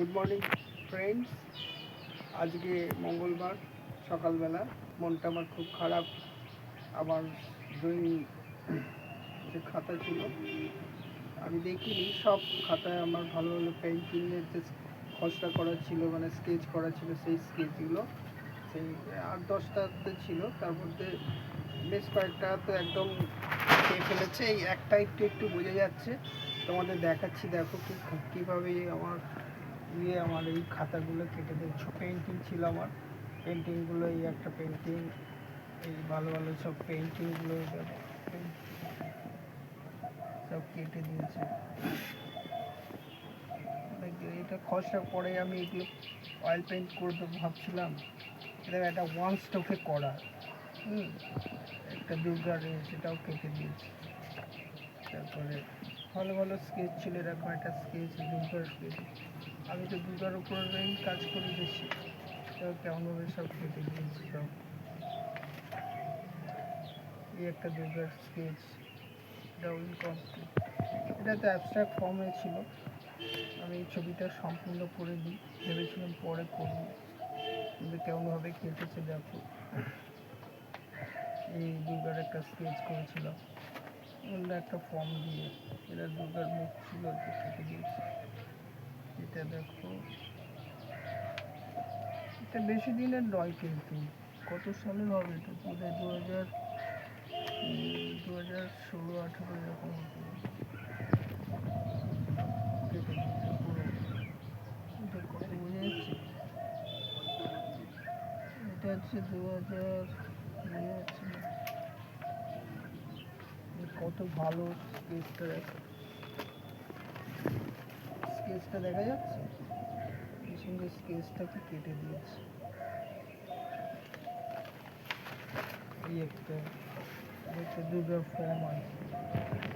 Good morning friends আজকে মঙ্গলবার, সকালবেলা। মনটা আমার খুব খারাপ। আমার ড্রয়িং যে খাতা ছিল, আমি দেখিনি। সব খাতায় আমার ভালো ভালো পেন্টিংয়ের যে খসড়া করা ছিল মানে স্কেচ করা ছিল, সেই স্কেচগুলো সেই আট দশটাতে ছিল। তার মধ্যে বেশ কয়েকটা তো একদম খেয়ে ফেলেছে, এই একটা একটু একটু বোঝা যাচ্ছে। তোমাদের দেখাচ্ছি, দেখো কি কীভাবে আমার ইয়ে আমার এই খাতাগুলো কেটে দিচ্ছ পেন্টিং ছিল আমার। পেন্টিংগুলো এই একটা পেন্টিং এই ভালো ভালো সব পেন্টিংগুলো সব কেটে দিয়েছে। এটা খসড়া পরে আমি এগুলো অয়েল পেন্ট করে দেবো ভাবছিলাম। এটা একটা ওয়ান স্টকে করা। হুম একটা দুর্গার এ, সেটাও কেটে দিয়েছি। তারপরে ভালো ভালো স্কেচ ছিল, এরকম একটা স্কেচ দুর্গার আমি তো দুর্গার উপরেই কাজ করি বেশি তো কেমনভাবে সব কেটে দিয়েছি সব। এই একটা দুর্গার স্কেচ এটাও ইনকমপ্লিট এটা তো অ্যাবস্ট্রাক্ট ফর্মে ছিল। আমি এই ছবিটা সম্পূর্ণ করে দিই, ভেবেছিলাম পরে করব। কিন্তু কেমনভাবে কেটেছে দেখো। এই দুর্গার একটা স্কেচ করেছিলাম। অন্য একটা ফর্ম দিয়ে এটা দুর্গার মুখ ছিল কেটে দিয়েছি। এটা দেখো। এটা বেশি দিনের নয় কিন্তু, কত সালের হবে এটা? দু হাজার দু হাজার ষোলো, আঠেরো এরকম পুরো। এটা হচ্ছে দু হাজার কত ভালো স্কেচটা দেখো। স্কেচটা দেখা যাচ্ছে? এই সঙ্গে স্কেচটাকে কেটে দিয়েছে। এই একটা দুটো ফর্ম আছে।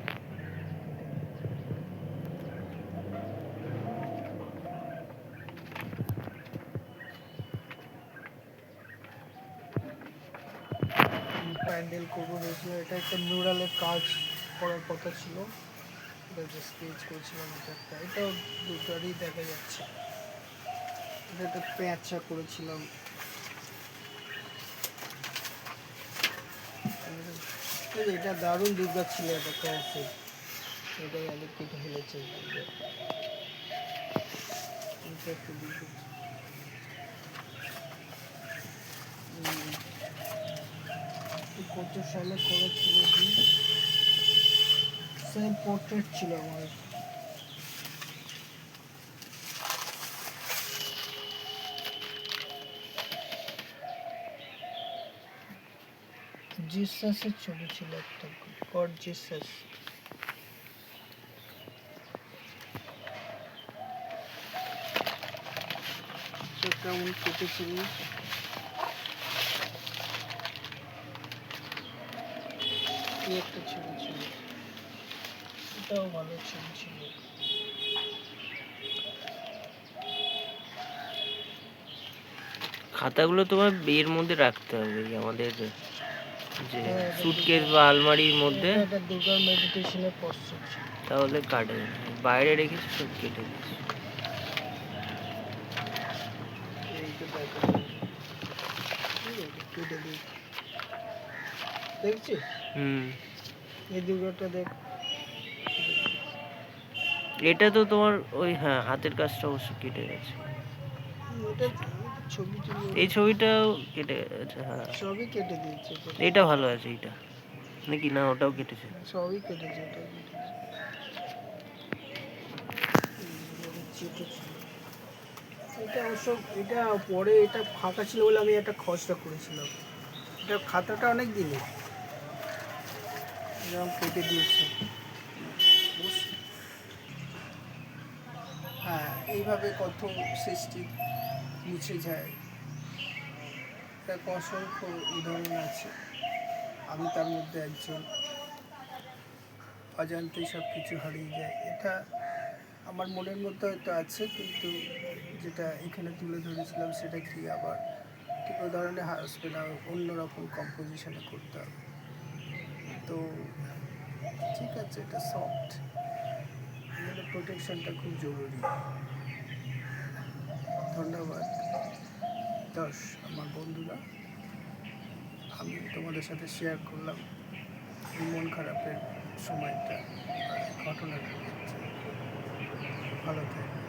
প্যান্ডেল করব ভেবেছিলাম। এটা একটা মিউরালের কাজ করার কথা ছিল। এটা যে স্কেচ করেছিলাম এটা একটা। এটাও দুটারই দেখা যাচ্ছে। এটা একটা প্যাঁচা করেছিলাম। এটা দারুণ দুর্গা ছিল এটা ক্যাসে এটাই আগে কেটে ফেলেছে একটা দুর্গা ছিল। হুম। কত সালে করেছিল সেম পোর্ট্রেট ছিল আমার। জিসাসের ছবি ছিল একটা। গড জিসাস কেটেছিল? এই একটা ছবি ছিল? এটাও ভালো ছবি ছিল। খাতাগুলো তোমার এর মধ্যে রাখতে হবে আমাদের যে হ্যাঁ, সুটকেস বা আলমারির মধ্যে। এটা মেডিটেশনের তাহলে কাটে বাইরে রেখে সব কেটে দিচ্ছি কেটে দেখছিস? হুম। এই দুর্গাটা দেখ। এটা তো তোমার ওই হ্যাঁ হাতের কাজটা অবশ্য কেটে গেছে। এটা এই ছবিটাও কেটে গেছে হ্যাঁ। সবই কেটে দিয়েছে এটা। এটা ভালো আছে এইটা। নাকি? না ওটাও কেটেছে। সবই কেটেছে এটা কেটেছে। এটা অবশ্য এটা পরে এটা ফাঁকা ছিল বলে আমি একটা খসড়া করেছিলাম। এটা খাতাটা অনেক দিনে এরকম কেটে দিয়েছে। হ্যাঁ এইভাবে কত সৃষ্টি মুছে যায়। এটা অসংখ্য উদাহরণ আছে। আমি তার মধ্যে একজন। অজান্তে সব কিছু হারিয়ে যায়। এটা আমার মনের মধ্যে হয়তো আছে, কিন্তু যেটা এখানে তুলে ধরেছিলাম, সেটা কি আবার ঠিক ধরনের আসবে না অন্যরকম কম্পোজিশনে করতে হবে। তো ঠিক আছে, এটা সফট প্রোটেকশনটা খুব জরুরি। ধন্যবাদ। দশ, আমার বন্ধুরা, আমি তোমাদের সাথে শেয়ার করলাম মন খারাপের সময়টা, ঘটনাটা। ভালো থাকে।